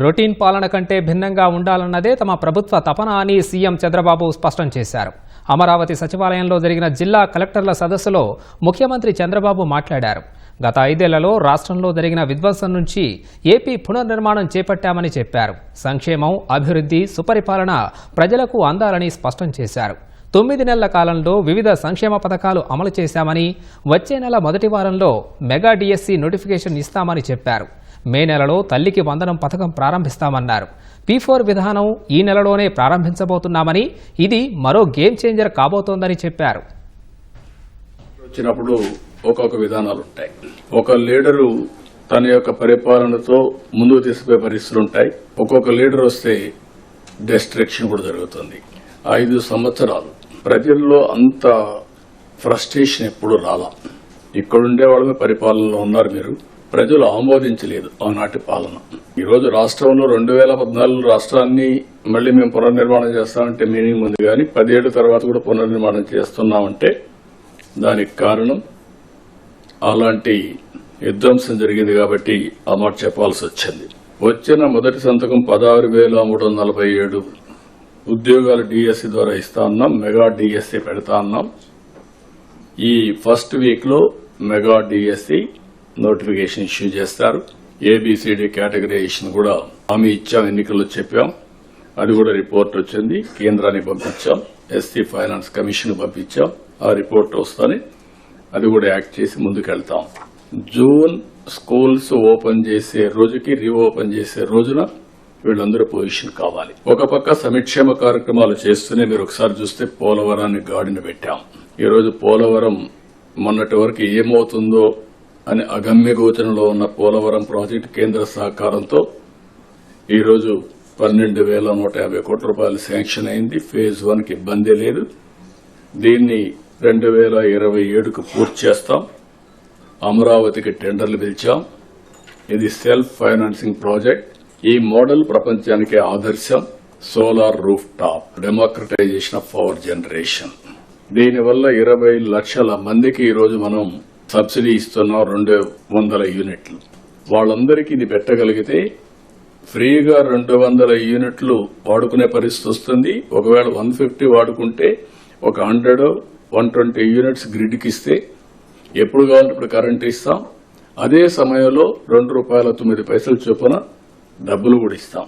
Routine పాలన కంటే భిన్నంగా ఉండాలన్నదే తమ ప్రభుత్వ తపన అని సీఎం చంద్రబాబు స్పష్టం చేశారు. అమరావతి సచివాలయంలో జరిగిన జిల్లా కలెక్టర్ల సదస్సులో ముఖ్యమంత్రి చంద్రబాబు మాట్లాడారు. గత ఐదేళ్ళలో రాష్ట్రంలో జరిగిన విధ్వంసం నుంచి ఏపీ పునర్నిర్మాణం చేపట్టామని చెప్పారు. సంక్షేమం అభివృద్ధి సుపరిపాలన ప్రజలకు అందాలని స్పష్టం చేశారు. తొమ్మిది నెలల కాలంలో వివిధ సంక్షేమ పథకాలు అమలు చేశామని వచ్చే నెల మొదటి వారంలో మెగా డిఎస్సి నోటిఫికేషన్ ఇస్తామని చెప్పారు. మే నెలలో తల్లికి వందనం పథకం ప్రారంభిస్తామన్నారు. పీ ఫోర్ విధానం ఈ నెలలోనే ప్రారంభించబోతున్నామని ఇది మరో గేమ్ చేంజర్ కాబోతోందని చెప్పారు. వచ్చినప్పుడు ఒక్కొక్క విధానాలు ఉంటాయి ఒక లీడరు తన యొక్క పరిపాలనతో ముందుకు తీసుకుపోయే పరిస్థితులు ఉంటాయి ఒక్కొక్క లీడర్ వస్తే డెస్ట్రక్షన్ కూడా జరుగుతుంది. ఐదు సంవత్సరాలు. ప్రజల్లో అంత ఫ్రస్ట్రేషన్ ఎప్పుడు రాలా. ఇక్కడుండే వాళ్ళమే పరిపాలనలో ఉన్నారు మీరు. ప్రజలు ఆమోదించలేదు ఆనాటి పాలన. ఈరోజు రాష్ట్రంలో రెండు వేల పద్నాలుగు రాష్ట్రాన్ని మళ్ళీ మేము పునర్నిర్మాణం చేస్తామంటే మీనింగ్ ఉంది కానీ పదిహేడు తర్వాత కూడా పునర్నిర్మాణం చేస్తున్నామంటే దానికి కారణం అలాంటి విధ్వంసం జరిగింది కాబట్టి ఆ మాట చెప్పాల్సి వచ్చింది. వచ్చిన మొదటి సంతకం పదహారు వేల మూడు వందల నలభై ఏడు ఉద్యోగాలు డిఎస్సి ద్వారా ఇస్తా ఉన్నాం మెగా డిఎస్సి పెడతా ఉన్నాం ఈ ఫస్ట్ వీక్లో మెగా డిఎస్సి నోటిఫికేషన్ ఇష్యూ చేస్తారు. ఏబిసిడి కేటగరైజేషన్ కూడా హామీ ఇచ్చాం ఎన్నికల్లో చెప్పాం. అది కూడా రిపోర్ట్ వచ్చింది కేంద్రానికి పంపించాం ఎస్సీ ఫైనాన్స్ కమిషన్ పంపించాం. ఆ రిపోర్ట్ వస్తానే అది కూడా యాక్ట్ చేసి ముందుకెళ్తాం. జూన్ స్కూల్స్ ఓపెన్ చేసే రోజుకి రీఓపెన్ చేసే రోజున వీళ్ళందరూ పొజిషన్ కావాలి. ఒక పక్క సంక్షేమ కార్యక్రమాలు చేస్తూనే మీరు ఒకసారి చూస్తే పోలవరాన్ని గాడిన పెట్టాం. ఈరోజు పోలవరం మొన్నటి వరకు ఏమవుతుందో అని అగమ్య గోచరంలో ఉన్న పోలవరం ప్రాజెక్టు కేంద్ర సహకారంతో ఈరోజు పన్నెండు వేల నూట యాభై కోట్ల రూపాయలు శాంక్షన్ అయింది. ఫేజ్ వన్కి ఇబ్బంది లేదు. దీన్ని రెండు వేల ఇరవై ఏడుకు పూర్తి చేస్తాం. అమరావతికి టెండర్లు పిలిచాం. ఇది సెల్ఫ్ ఫైనాన్సింగ్ ప్రాజెక్ట్. ఈ మోడల్ ప్రపంచానికి ఆదర్శం. Solar roof top democratisation of power generation. దీనివల్ల ఇరవై లక్షల మందికి ఈరోజు మనం సబ్సిడీ ఇస్తున్నాం రెండు వందల యూనిట్లు. వాళ్ళందరికీ ఇది పెట్టగలిగితే ఫ్రీగా రెండు వందల యూనిట్లు వాడుకునే పరిస్థితి వస్తుంది. ఒకవేళ వన్ ఫిఫ్టీ వాడుకుంటే ఒక హండ్రెడ్ వన్ ట్వంటీ యూనిట్స్ గ్రిడ్కి ఇస్తే ఎప్పుడు కావాలంటే ఇప్పుడు కరెంట్ ఇస్తాం. అదే సమయంలో రెండు రూపాయల తొమ్మిది పైసలు చొప్పున డబ్బులు కూడా ఇస్తాం.